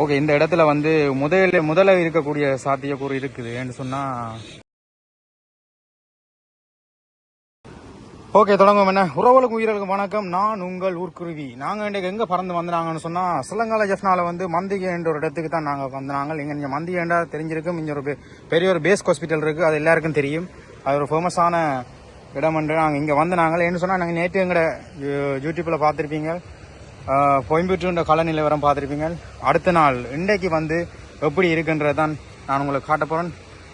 Okay இந்த இடத்துல வந்து முதல்ல முதல்ல இருக்கக்கூடிய சாத்தியக்கூறு இருக்குது ஏன்னு சொன்னா ஓகே தொடங்குவோம் என்ன உறவுகளுக்கும் உயிர்களுக்கு வணக்கம் நான் உங்கள் ஊர்க்குருவி நாங்கள் இன்றைக்கு எங்கே பறந்து வந்தாங்கன்னு சொன்னால் சிலங்கால ஜெஃப்னால வந்து மந்திகை என்ற ஒரு இடத்துக்கு தான் நாங்கள் வந்தாங்க இங்கே நீங்கள் மந்திகேண்டா தெரிஞ்சிருக்கும் இங்கே ஒரு பெரிய ஒரு பேஸ் ஹாஸ்பிட்டல் இருக்குது அது எல்லாருக்கும் தெரியும் அது ஒரு ஃபேமஸான இடம் என்று நாங்கள் இங்கே வந்து நாங்கள் என்ன சொன்னால் நாங்கள் நேற்று எங்கட யூ- யூடியூப்பில் பார்த்துருப்பீங்க கோயம்புத்தூர் கால நிலவரம் பார்த்துருப்பீங்க. அடுத்த நாள் இன்றைக்கு வந்து எப்படி இருக்குன்றது தான் நான் உங்களுக்கு காட்ட போகிறேன்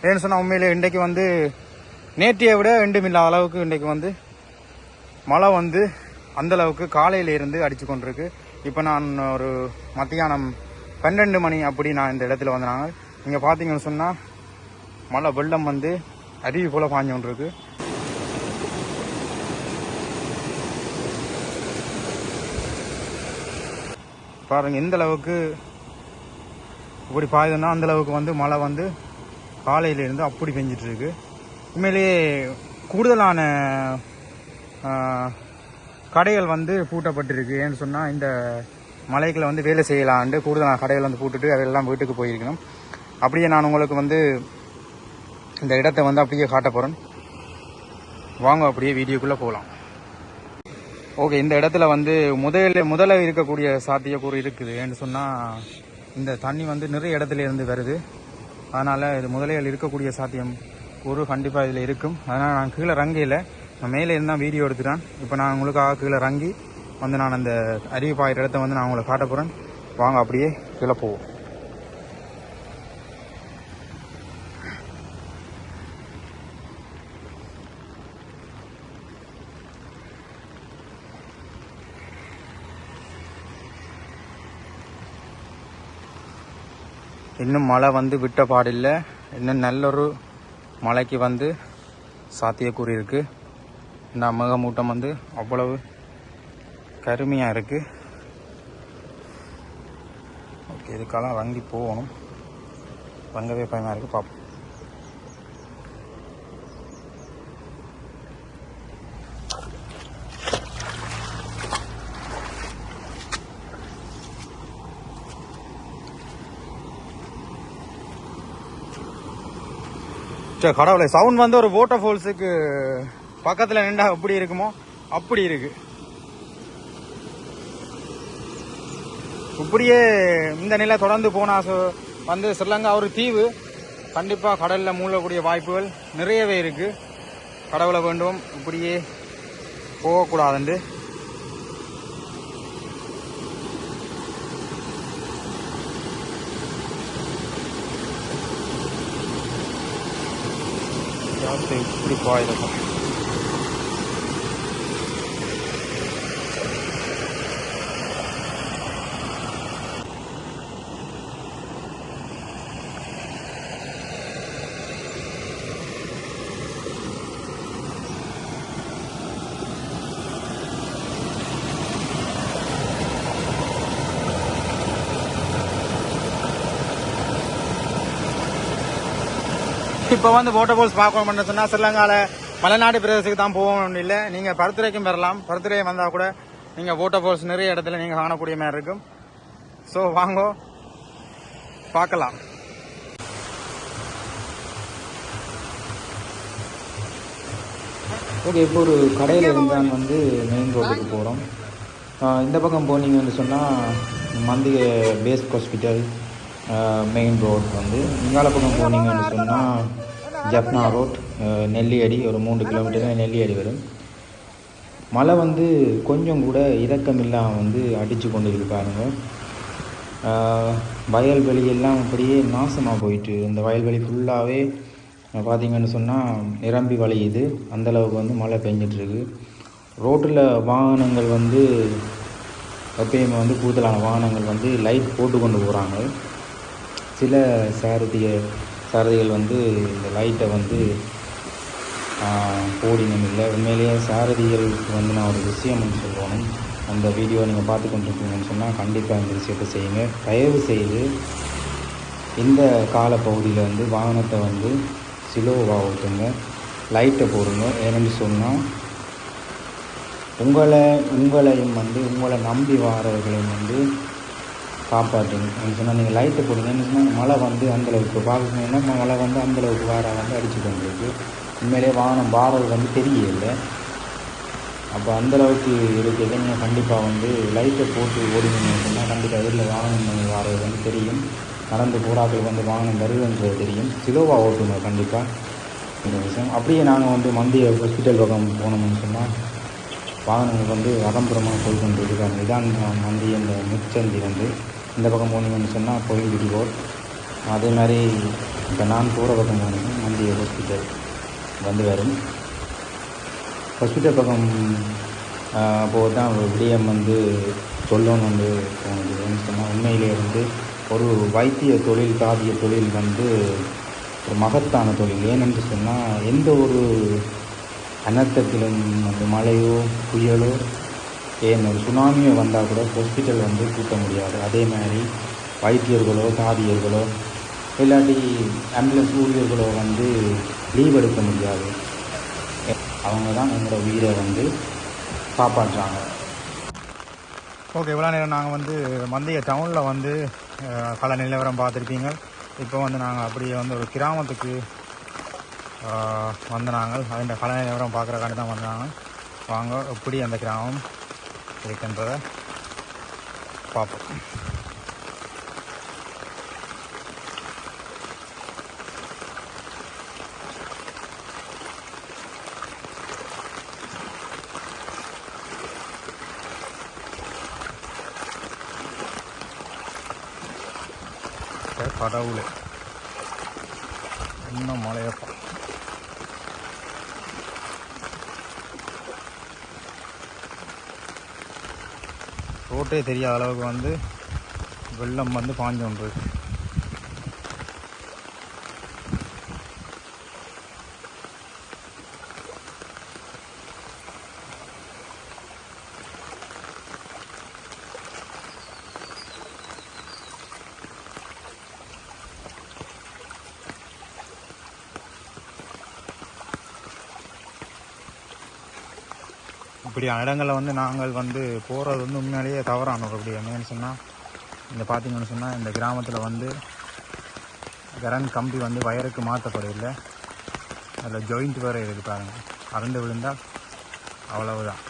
ஏன்னு சொன்னால் உண்மையிலே இன்றைக்கு வந்து நேற்றையை விட இண்டுமில்லாத இல்லாத அளவுக்கு இன்றைக்கு வந்து மழை வந்து அந்தளவுக்கு காலையில் இருந்து அடித்து கொண்டிருக்கு. இப்போ நான் ஒரு மத்தியானம் பன்னெண்டு மணி அப்படி நான் இந்த இடத்துல வந்தாங்க இங்கே பார்த்தீங்கன்னு சொன்னால் மழை வெள்ளம் வந்து அருவி போல் பாஞ்சு கொண்டிருக்கு. பாருங்கள் எந்த அளவுக்கு இப்படி பாயுதுன்னா அந்த அளவுக்கு வந்து மழை வந்து காலையிலேருந்து அப்படி பெஞ்சிட்ருக்கு. உண்மையிலேயே கூடுதலான கடைகள் வந்து பூட்டப்பட்டிருக்கு. ஏன்னு சொன்னால் இந்த மலைகளை வந்து வேலை செய்யலான்ட்டு கூடுதலான கடைகள் வந்து பூட்டுட்டு அதெல்லாம் வீட்டுக்கு போயிருக்கணும். அப்படியே நான் உங்களுக்கு வந்து இந்த இடத்த வந்து அப்படியே காட்ட போகிறேன் வாங்க அப்படியே வீடியோக்குள்ளே போகலாம். ஓகே இந்த இடத்துல வந்து முதல்ல முதல்ல இருக்கக்கூடிய சாத்தியக்கூறு இருக்குதுன்னு சொன்னால் இந்த தண்ணி வந்து நிறைய இடத்துல இருந்து வருது. அதனால் இது முதலையில் இருக்கக்கூடிய சாத்தியம் ஒரு கண்டிப்பாக இதில் இருக்கும். அதனால் நான் கீழே ரங்கையில் நான் மேலே இருந்தால் வீடியோ எடுத்துட்டேன் இப்போ நான் உங்களுக்காக கீழே ரங்கி வந்து நான் அந்த அருவி பாயிற இடத்த வந்து நான் உங்களை காட்ட போகிறேன் வாங்க அப்படியே கீழே போவோம். இன்னும் மழை வந்து விட்ட பாடில்லை. இன்னும் நல்லொரு மழைக்கு வந்து சாத்தியக்கூறு இருக்கு. இந்த மேகமூட்டம் வந்து அவ்வளவு கருமையாக இருக்கு. ஓகே இதுக்கெல்லாம் வங்கி போகணும். வங்கவே பயமாக இருக்குது பார்ப்போம் சே சவுண்ட் வந்து ஒரு வாட்டர் ஃபால்ஸுக்கு பக்கத்தில் நின்றா எப்படி இருக்குமோ அப்படி இருக்கு. இப்படியே இந்த நிலை தொடர்ந்து போனா வந்து ஸ்ரீலங்கா ஒரு தீவு. கண்டிப்பாக கடலில் மூழ்கக்கூடிய வாய்ப்புகள் நிறையவே இருக்குது கடவுளை வேண்டும் இப்படியே போகக்கூடாதுண்டு. ஜாஸ்தி இப்படி போயிருக்கும் இப்போ வந்து வாட்டர் ஃபால்ஸ் பார்க்கணும் சொன்னால் சிலங்கால மலைநாடு பிரதேசத்துக்கு தான் போகணும் இல்லை. நீங்கள் பருத்துரைக்கும் பெறலாம் பருத்துரை வந்தால் கூட நீங்கள் வாட்டர் ஃபால்ஸ் நிறைய இடத்துல நீங்கள் காணக்கூடிய மாதிரி இருக்கும். ஸோ வாங்கோ. பார்க்கலாம். ஓகே இப்போ ஒரு கடையில் இருந்தான் வந்து மெயின் ரோட்டுக்கு போகிறோம் இந்த பக்கம் போனீங்கன்னு சொன்னால் Manthigai base hospital main road வந்து இங்கால பக்கம் போனீங்கன்னு சொன்னால் ஜப்னா ரோட் நெல்லியடி ஒரு மூன்று கிலோமீட்டர் நெல்லியடி வரும். மழை வந்து கொஞ்சம் கூட இறக்கமில்லாமல் வந்து அடித்து கொண்டு இருக்கு பாருங்க வயல்வெளி எல்லாம் அப்படியே நாசமாக போயிட்டு இந்த வயல்வெளி ஃபுல்லாகவே பார்த்தீங்கன்னு சொன்னால் நிரம்பி வளையுது அந்த அளவுக்கு வந்து மழை பெஞ்சிட்ருக்கு ரோட்டில் வாகனங்கள் வந்து எப்பயுமே வந்து கூடுதலான வாகனங்கள் வந்து லைட் போட்டு கொண்டு போகிறாங்க சில சாரதிய சாரதிகள் வந்து இந்த லைட்டை வந்து போடினம் இல்லை உண்மையிலேயே சாரதிகளுக்கு வந்து நான் ஒரு விஷயம் ஒன்று சொல்லணும். அந்த வீடியோ நீங்கள் பார்த்து கொண்டிருக்கீங்கன்னு சொன்னால் கண்டிப்பாக இந்த விஷயத்தை செய்யுங்க. தயவு செய்து இந்த காலப்பகுதியில் வந்து வாகனத்தை வந்து சிலோவாக ஓட்டுங்க. லைட்டை போடுங்க. ஏன்னு சொன்னால் உங்களை உங்களையும் வந்து உங்களை நம்பி வாரவர்களையும் வந்து காப்பாற்றணும் சொன்னால் நீங்கள் லைட்டை போடுங்கன்னா சொன்னால் மழை வந்து அந்தளவுக்கு பார்க்கணுன்னா மழை வந்து அந்தளவுக்கு வார வந்து அடிச்சு உங்களுக்கு. உண்மையிலே வாகனம் பாரது வந்து தெரியலை. அப்போ அந்தளவுக்கு இருக்கிறத நீங்கள் கண்டிப்பாக வந்து லைட்டை போட்டு ஓடினீங்க சொன்னால் கண்டிப்பாக எதிரில் வாகனம் வாரது வந்து தெரியும். நடந்து போராக்கள் வந்து வாகனம் வருதுன்றது தெரியும். சிலோவாக ஓட்டுங்க கண்டிப்பாக இந்த விஷயம். அப்படியே நாங்கள் வந்து மந்திய ஹாஸ்பிட்டல் பக்கம் போனோம்னு சொன்னால் வாகனங்கள் வந்து அகம்புறமாக போய் கொண்டு இருக்காங்க இதான் மந்தி அந்த முச்சந்தி வந்து. இந்த பக்கம் போனீங்கன்னு சொன்னால் கோயில்குடி ரோட் அதே மாதிரி இப்போ நான் போகிற பக்கம் போனீங்கன்னா மந்திய ஹாஸ்பிட்டல் வந்து வரும். ஹாஸ்பிட்டல் பக்கம் போது தான் ஒரு விடயம் வந்து சொல்லணும்னு வந்து தோணுது சொன்னால் உண்மையிலே வந்து ஒரு வைத்திய தொழில் காவிய தொழில் வந்து ஒரு மகத்தான தொழில். ஏனென்று சொன்னால் எந்த ஒரு அனர்த்தத்திலும் அந்த மழையோ புயலோ ஏன் ஒரு சுனாமியோ வந்தால் கூட ஹாஸ்பிட்டல் வந்து கூட்ட முடியாது. அதே மாதிரி வைத்தியர்களோ தாதியர்களோ இல்லாட்டி ஆம்புலன்ஸ் ஊழியர்களோ வந்து லீவ் எடுக்க முடியாது. அவங்க தான் எங்களோட உயிரை வந்து காப்பாற்றுறாங்க. ஓகே இவ்வளோ நேரம் நாங்கள் வந்து மந்திய டவுனில் வந்து அஹ், நிலவரம் பார்த்துருப்பீங்க இப்போ வந்து நாங்கள் அப்படியே வந்து ஒரு கிராமத்துக்கு வந்து நாங்கள். அதில் கள நிலவரம் பார்க்குறக்காண்டி தான் வந்தாங்க வாங்க எப்படி அந்த கிராமம்? இருக்கின்றதை பார்ப்போம். கடவுளே இன்னும் மழையப்பா. ரோட்டே தெரியாத அளவுக்கு வந்து வெள்ளம் வந்து பாஞ்சு கொண்டு இப்படி இடங்களில் வந்து நாங்கள் வந்து போகிறது வந்து உண்மையிலேயே தவறான ஒரு அப்படி என்னன்னு சொன்னால் இந்த பார்த்தீங்கன்னு சொன்னால் இந்த கிராமத்தில் வந்து கரண்ட் கம்பி வந்து வயருக்கு மாற்றப்படவில்லை. அதில் ஜாயிண்ட் வேறு இருக்குது பாருங்கள் அறந்து விழுந்தால் அவ்வளவுதான்.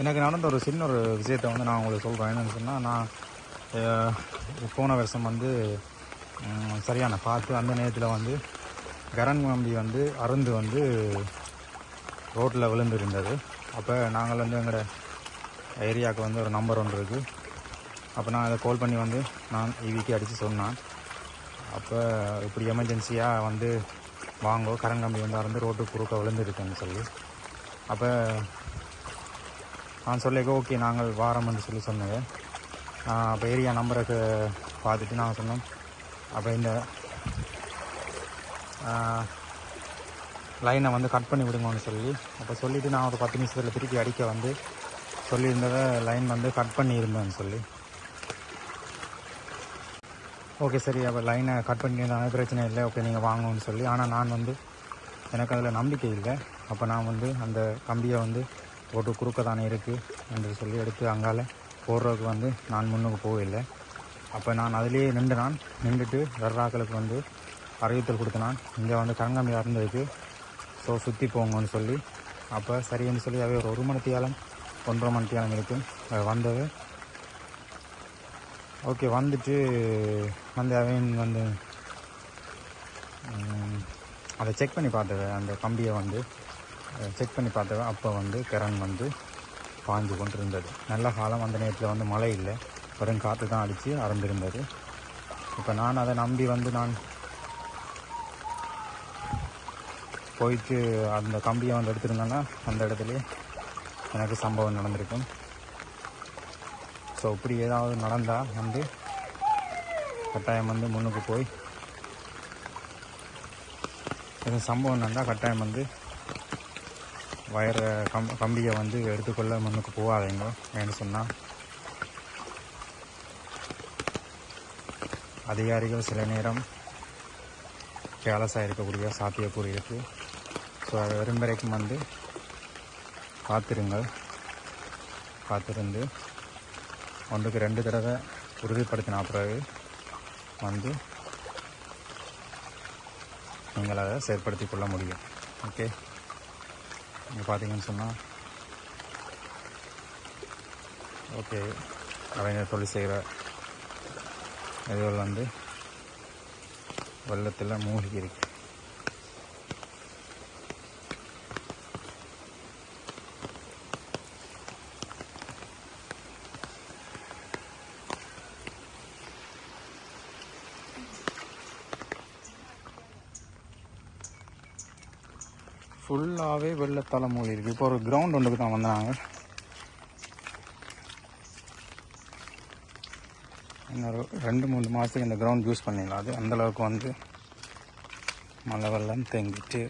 எனக்கு நடந்த ஒரு சின்ன ஒரு விஷயத்தை வந்து நான் உங்களுக்கு சொல்கிறேன் என்னென்னு சொன்னால் நான் போன வருஷம் வந்து சரியான பார்த்து அந்த நேரத்தில் வந்து கரண்ட் கம்பி வந்து அருந்து வந்து ரோட்டில் விழுந்திருந்தது. அப்போ நாங்கள் வந்து எங்களோட ஏரியாவுக்கு வந்து ஒரு நம்பர் ஒன்று இருக்குது அப்போ நான் அதை கால் பண்ணி வந்து நான் இவிக்கு அடித்து சொன்னேன். அப்போ இப்படி எமர்ஜென்சியாக வந்து வாங்கோ கரண்ட் கம்பி வந்து அறந்து ரோட்டு குறுக்க விழுந்துருக்குன்னு சொல்லி. அப்போ நான் சொல்லிக்க ஓகே நாங்கள் வாரோம்னு சொல்லி சொன்னேன். அப்போ ஏரியா நம்பருக்கு பார்த்துட்டு நாங்கள் சொன்னோம். அப்போ இந்த லைனை வந்து கட் பண்ணி விடுங்கன்னு சொல்லி அப்போ சொல்லிவிட்டு நான் ஒரு பத்து நிமிஷத்தில் திருப்பி அடிக்க வந்து சொல்லியிருந்ததை லைன் வந்து கட் பண்ணியிருந்தேன்னு சொல்லி. ஓகே சரி அப்போ லைனை கட் பண்ணியிருந்தாங்க பிரச்சனை இல்லை. ஓகே நீங்கள் வாங்கன்னு சொல்லி. ஆனால் நான் வந்து எனக்கு அதில் நம்பிக்கை இல்லை. அப்போ நான் வந்து அந்த கம்பியை வந்து போட்டு குறுக்க தானே இருக்குது என்று சொல்லி எடுத்து அங்கால போடுறதுக்கு வந்து நான் முன்னுக்கு போகவில்லை. அப்போ நான் அதிலேயே நின்று நான் நின்றுட்டு வர்றாக்களுக்கு வந்து அறிவித்தல் கொடுத்த நான் இங்கே வந்து கரங்கம்பி இறந்துருக்கு ஸோ சுற்றி போங்கன்னு சொல்லி. அப்போ சரின்னு சொல்லி அவை ஒரு ஒரு மணித்தியாலம் ஒன்றரை மணித்தியாலம் இருக்கும் வந்தது. ஓகே வந்துட்டு வந்து அவன் வந்து அதை செக் பண்ணி பார்த்தவ அந்த கம்பியை வந்து செக் பண்ணி பார்த்தவ அப்போ வந்து கரண் வந்து பாஞ்சு கொண்டு இருந்தது நல்ல காலம். அந்த நேரத்தில் வந்து மழை இல்லை. வெறும் காற்று தான் அடித்து அறந்திருந்தது. இப்போ நான் அதை நம்பி வந்து நான் போயிட்டு அந்த கம்பியை வந்து எடுத்திருந்தேன்னா அந்த இடத்துல எனக்கு சம்பவம் நடந்திருக்கும். ஸோ இப்படி ஏதாவது நடந்தால் வந்து கட்டாயம் வந்து முன்னுக்கு போய் எதுவும் சம்பவம் நடந்தால் கட்டாயம் வந்து வயரை கம் கம்பியை வந்து எடுத்துக்கொள்ள முன்னுக்கு போகாதீங்க ஏன்னு சொன்னால் அதிகாரிகள் சில நேரம் கேலஸாக இருக்கக்கூடிய சாத்தியக்கூறு இருக்குது ஸோ அது வரும் வரைக்கும் வந்து காத்திருங்கள். காத்திருந்து ஒன்றுக்கு ரெண்டு தடவை உறுதிப்படுத்தின பிறகு வந்து நீங்கள் அதை செயற்படுத்தி கொள்ள முடியும். ஓகே இங்கே பார்த்தீங்கன்னு சொன்னால் ஓகே கலைஞர் தொழில் செய்கிற இதுகள் வந்து வெள்ளத்தில் மூழ்கி இருக்கு ஃபுல்லாகவே வெள்ளத்தால் மூழ்கி இருக்குது இப்போ ஒரு கிரவுண்ட் ஒன்றுக்கு தான் வந்தாங்க இன்னொரு ரெண்டு மூணு மாதத்துக்கு இந்த கிரவுண்ட் யூஸ் பண்ணிடலாம் அது அந்தளவுக்கு வந்து மழை வெள்ளம் தேங்கிட்டு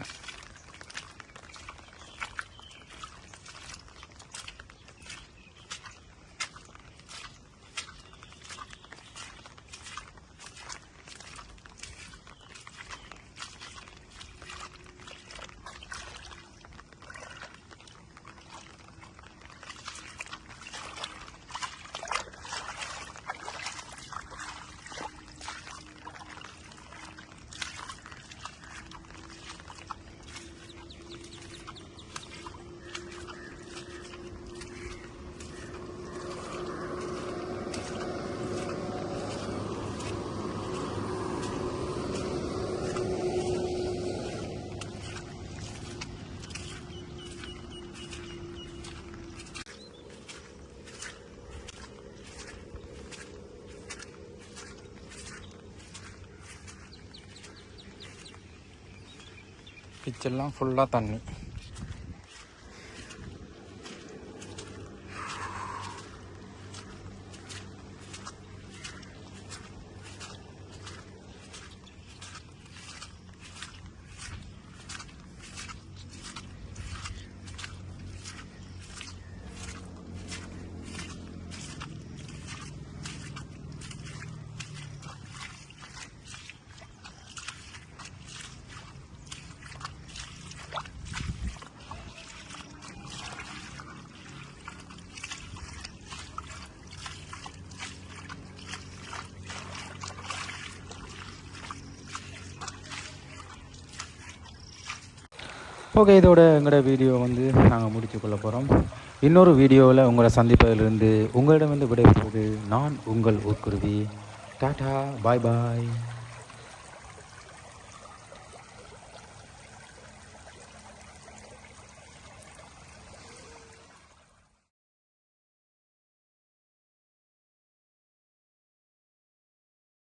பிச்செல்லாம் ஃபுல்லாக தண்ணி. ஓகே இதோட எங்களோட வீடியோ வந்து நாங்கள் முடித்து கொள்ள போகிறோம் இன்னொரு வீடியோவில் உங்களை சந்திப்பதிலிருந்து உங்களிடமிருந்து விடைபெறுவது நான் உங்கள் ஊர்க்குருவி டாடா பாய் பாய்.